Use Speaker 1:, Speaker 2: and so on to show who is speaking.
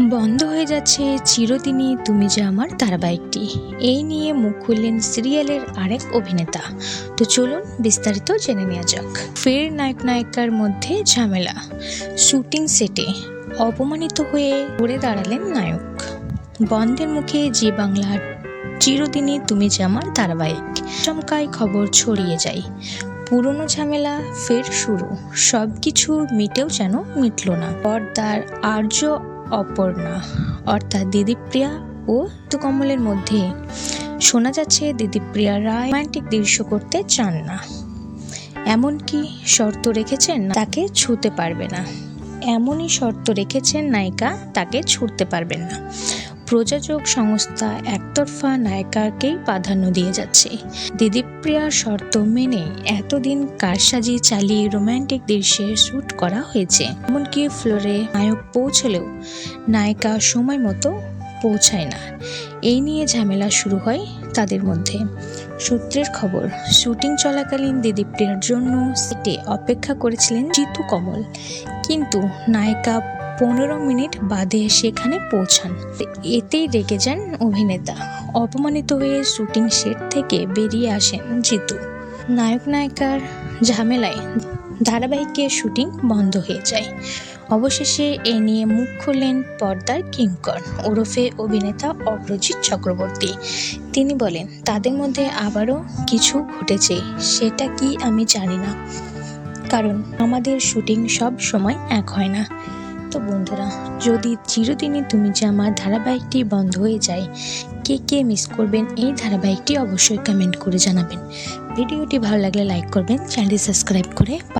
Speaker 1: বন্ধ হয়ে যাচ্ছে চিরদিনই তুমি যে আমার ধারাবাহিকটি। এই নিয়ে মুখ খুললেন সিরিয়ালের আরেক অভিনেতা। তো চলুন বিস্তারিত জেনে নেওয়া যাক। ফের নায়ক নায়িকার মধ্যে ঝামেলা। শুটিং সেটে অপমানিত হয়ে ঘুরে দাঁড়ালেন নায়ক। বন্ধের মুখে জি বাংলার চিরদিনই তুমি যে আমার ধারাবাহিক। চমকায় খবর ছড়িয়ে যায়। পুরনো ঝামেলা ফের শুরু। সব কিছু মিটেও যেন মিটল না। পর্দার আর্য অপর্ণা। অর্থাৎ দিদিপ্রিয়া ও কমলের মধ্যে শোনা যাচ্ছে দিদিপ্রিয়া রায় রোমান্টিক দৃশ্য করতে চান না। এমনকি শর্ত রেখেছেন তাকে ছুঁতে পারবে না। এমনই শর্ত রেখেছেন নায়িকা, তাকে ছুটতে পারবেন না। প্রযোজক সংস্থা একতরফা নায়িকাকেই প্রাধান্য দিয়ে যাচ্ছে। দিদিপ্রিয়ার শর্ত মেনে এতদিন কারসাজি চালিয়ে রোমান্টিক দৃশ্যে শ্যুট করা হয়েছে। এমনকি ফ্লোরে নায়ক পৌঁছলেও নায়িকা সময় মতো পৌঁছায় না। এই নিয়ে ঝামেলা শুরু হয় তাদের মধ্যে। সূত্রের খবর, শুটিং চলাকালীন দিদিপ্রিয়ার জন্য সেটে অপেক্ষা করেছিলেন জিতু কমল। কিন্তু নায়িকা পনেরো মিনিট বাদে সেখানে পৌঁছান। এতেই রেগে যান অভিনেতা। অপমানিত হয়ে শুটিং সেট থেকে বেরিয়ে আসেন জিতু। নায়ক নায়িকার ঝামেলায় ধারাবাহিকের শুটিং বন্ধ হয়ে যায়। অবশেষে এ নিয়ে মুখ খুললেন পর্দার কিঙ্কর, ওরফে অভিনেতা অগ্রজিৎ চক্রবর্তী। তিনি বলেন, তাদের মধ্যে আবারও কিছু ঘটেছে, সেটা কি আমি জানি না। কারণ আমাদের শুটিং সব সময় এক হয় না। তো বন্ধুরা, যদি চিরদিনই তুমি যে আমার ধারাবাহিকটি বন্ধ হয়ে যায়, কে কে মিস করবেন এই ধারাবাহিকটি অবশ্যই কমেন্ট করে জানাবেন। ভিডিওটি ভালো লাগলে লাইক করবেন চ্যানেলটি সাবস্ক্রাইব করে